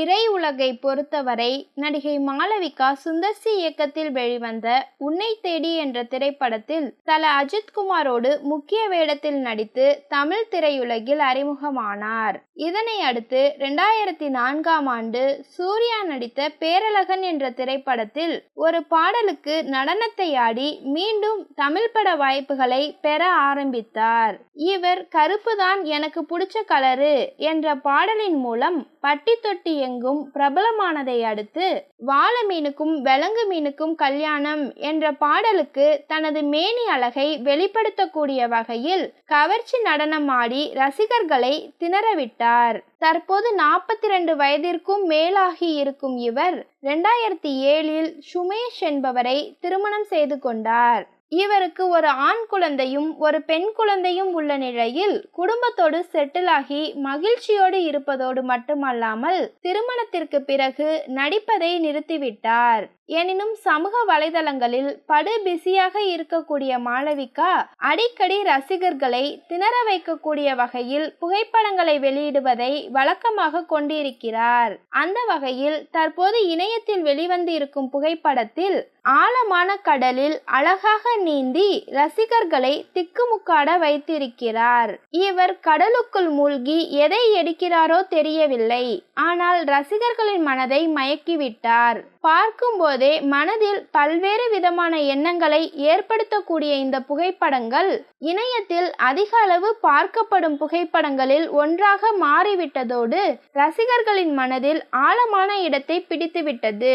திரையுலகை பொறுத்தவரை நடிகை மாளவிகா சுந்தர்சி இயக்கத்தில் வெளிவந்த உன்னை தேடி என்ற திரைப்படத்தில் தல அஜித்குமாரோடு முக்கிய வேடத்தில் நடித்து தமிழ் திரையுலகில் அறிமுகமானார். இதனை அடுத்து இரண்டாயிரத்தி நான்காம் ஆண்டு சூர்யா நடித்த பேரழகன் என்ற திரைப்படத்தில் ஒரு பாடலுக்கு நடனத்தை ஆடி மீண்டும் தமிழ் பட வாய்ப்புகளை பெற ஆரம்பித்தார். இவர் கருப்புதான் எனக்கு பிடிச்ச கலரு என்ற பாடலின் மூலம் பட்டி தொட்டி எங்கும் பிரபலமானதை அடுத்து வாழ மீனுக்கும் விலங்கு மீனுக்கும் கல்யாணம் என்ற பாடலுக்கு தனது மேனி அழகை வெளிப்படுத்தக்கூடிய வகையில் கவர்ச்சி நடனம் ஆடி ரசிகர்களை திணறவிட்டார். தற்போது நாற்பத்தி ரெண்டு வயதிற்கும் மேலாகி இருக்கும் இவர் ரெண்டாயிரத்தி ஏழில் சுமேஷ் என்பவரை திருமணம் செய்து கொண்டார். இவருக்கு ஒரு ஆண் குழந்தையும் ஒரு பெண் குழந்தையும் உள்ள நிலையில் குடும்பத்தோடு செட்டில் ஆகி மகிழ்ச்சியோடு இருப்பதோடு மட்டுமல்லாமல் திருமணத்திற்கு பிறகு நடிப்பதை நிறுத்திவிட்டார். எனினும் சமூக வலைதளங்களில் படு பிஸியாக இருக்கக்கூடிய மாளவிகா அடிக்கடி ரசிகர்களை திணற வைக்கக்கூடிய வகையில் புகைப்படங்களை வெளியிடுவதை வழக்கமாக கொண்டிருக்கிறார். அந்த வகையில் தற்போது இணையத்தில் வெளிவந்து இருக்கும் புகைப்படத்தில் ஆழமான கடலில் அழகாக நீந்தி ரசிகர்களை திக்குமுக்காட வைத்திருக்கிறார். இவர் கடலுக்குள் மூழ்கி எதை எடுக்கிறாரோ தெரியவில்லை. ஆனால் ரசிகர்களின் மனதை மயக்கிவிட்டார். பார்க்கும்போதே மனதில் பல்வேறு விதமான எண்ணங்களை ஏற்படுத்தக்கூடிய இந்த புகைப்படங்கள் இணையத்தில் அதிக அளவு பார்க்கப்படும் புகைப்படங்களில் ஒன்றாக மாறிவிட்டதோடு ரசிகர்களின் மனதில் ஆழமான இடத்தை பிடித்துவிட்டது.